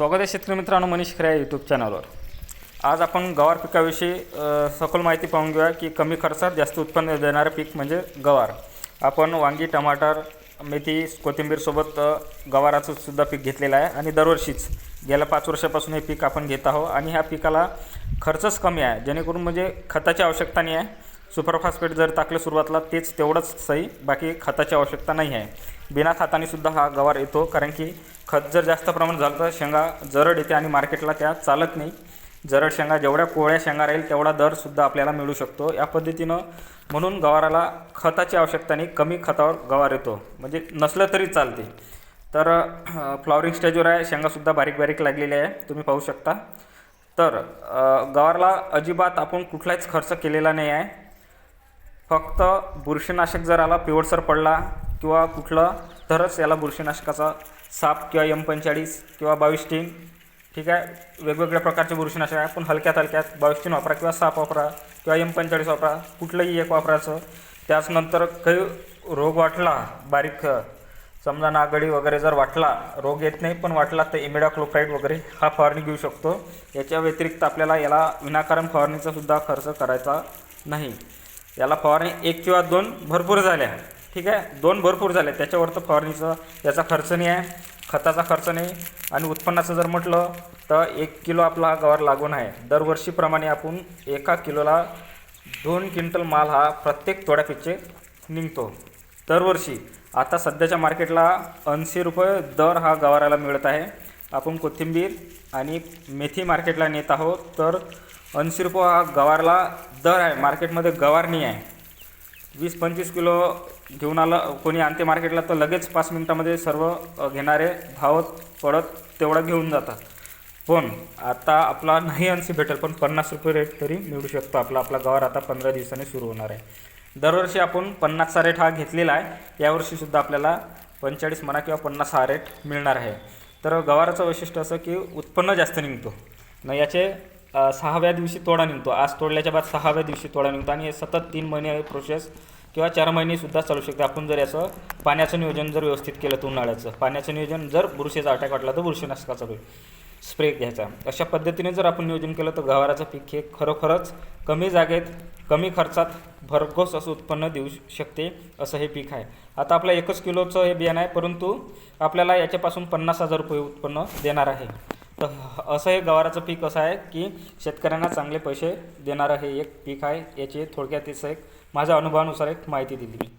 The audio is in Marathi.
स्वागत आहे शेतकरी मित्रांनो मनीष खऱ्या यूट्यूब चॅनलवर आज आपण गवार पिकाविषयी सखोल माहिती पाहून घेऊया की कमी खर्चात जास्त उत्पन्न देणारं पीक म्हणजे गवार. आपण वांगी टमाटर मेथी कोथिंबीरसोबत गवाराचं सुद्धा पीक घेतलेलं आहे आणि दरवर्षीच गेल्या पाच वर्षापासून हे पीक आपण घेत आहोत आणि ह्या पिकाला खर्चच कमी आहे जेणेकरून म्हणजे खताची आवश्यकता नाही आहे. सुपरफॉस्फेट जर टाकलं सुरुवातला तेच तेवढंच सही बाकी खताची आवश्यकता नाही आहे. बिना खतानेसुद्धा हा गवार येतो कारण की खत जर जास्त प्रमाणात झालं तर शेंगा जरड येते आणि मार्केटला त्या चालत नाही. जरड शेंगा जेवढ्या कोवळ्या शेंगा राहील तेवढा दरसुद्धा आपल्याला मिळू शकतो. या पद्धतीनं म्हणून गवाराला खताची आवश्यकता नाही कमी खतावर गवार येतो. म्हणजे नसलं तरी चालते. तर फ्लॉवरिंग स्टेजवर आहे शेंगासुद्धा बारीक बारीक लागलेली आहे तुम्ही पाहू शकता. तर गवारला अजिबात आपण कुठलाच खर्च केलेला नाही आहे. फक्त बुरशीनाशक जर आला पिवळसर पडला किंवा कुठलं तरच याला बुरशीनाशकाचा साप किंवा एम पंचेचाळीस किंवा बावीस ठीक आहे? वेगवेगळ्या प्रकारचे बुरशीनाशक आहे. पण हलक्यात हलक्यात बावीस वापरा किंवा साप वापरा किंवा एम पंचेचाळीस वापरा कुठलंही एक वापरायचं. त्याचनंतर काही रोग वाटला बारीक समजा नागडी वगैरे जर वाटला रोग येत नाही पण वाटला तर इमिडाक्लोप्राईड वगैरे हा फवारणी घेऊ शकतो. याच्या व्यतिरिक्त आपल्याला याला विनाकारण फवारणीचा सुद्धा खर्च करायचा नाही. याला फवारणी एक किंवा दोन भरपूर झाल्या. ठीक आहे? दोन भरपूर झाले त्याच्यावर तर फवारणीचा याचा खर्च नाही आहे. खताचा खर्च नाही. आणि उत्पन्नाचं जर म्हटलं तर एक किलो आपला हा गवार लागून आहे. दरवर्षीप्रमाणे आपण एका किलोला दोन क्विंटल माल हा प्रत्येक तोड्यापेक्षे निघतो. दरवर्षी. आता सध्याच्या मार्केटला ऐंशी रुपये दर हा गवाराला मिळत आहे. आपण कोथिंबीर आणि मेथी मार्केटला नेत आहोत तर ऐंशी रुपये हा गवारला दर आहे. मार्केटमध्ये गवार नाही आहे. वीस पंचवीस किलो घेऊन आलं कोणी आणते मार्केटला तर लगेच पाच मिनटामध्ये सर्व घेणारे धावत पडत तेवढं घेऊन जातात. पण आता आपला नाही ऐंशी भेटेल पण पन्नास रुपये रेट तरी मिळू शकतो आपला. आपला गवार आता पंधरा दिवसांनी सुरू होणार आहे. दरवर्षी आपण पन्नासचा रेट हा घेतलेला आहे. यावर्षीसुद्धा आपल्याला पंचेचाळीस म्हणा किंवा पन्नास हा रेट मिळणार आहे. तर गवाराचं वैशिष्ट्य असं की उत्पन्न जास्त निघतो. न याचे सहाव्या दिवशी तोडा निघतो. आज तोडल्याच्या बाद सहाव्या दिवशी तोडा निघतो आणि हे सतत तीन महिने प्रोसेस किंवा चार महिनेसुद्धा चालू शकते. आपण जर याचं पाण्याचं नियोजन जर व्यवस्थित केलं तर उन्हाळ्याचं पाण्याचं नियोजन जर बुरशीचा अटॅक वाटला तर बुरशीनाशकाचा स्प्रे घ्यायचा. अशा पद्धतीने जर आपण नियोजन केलं तर गवाराचं पीक हे खरोखरच कमी जागेत कमी खर्चात भरघोस असं उत्पन्न देऊ शकते असं हे पीक आहे. आता आपलं एकच किलोचं हे बियाणं आहे परंतु आपल्याला याच्यापासून पन्नास हजार रुपये उत्पन्न देणार आहे. तर असं हे गवाराचं पीक असं आहे की शेतकऱ्यांना चांगले पैसे देणारं हे एक पीक आहे याची थोडक्यात एक माझ्या अनुभवानुसार एक माहिती दिली मी.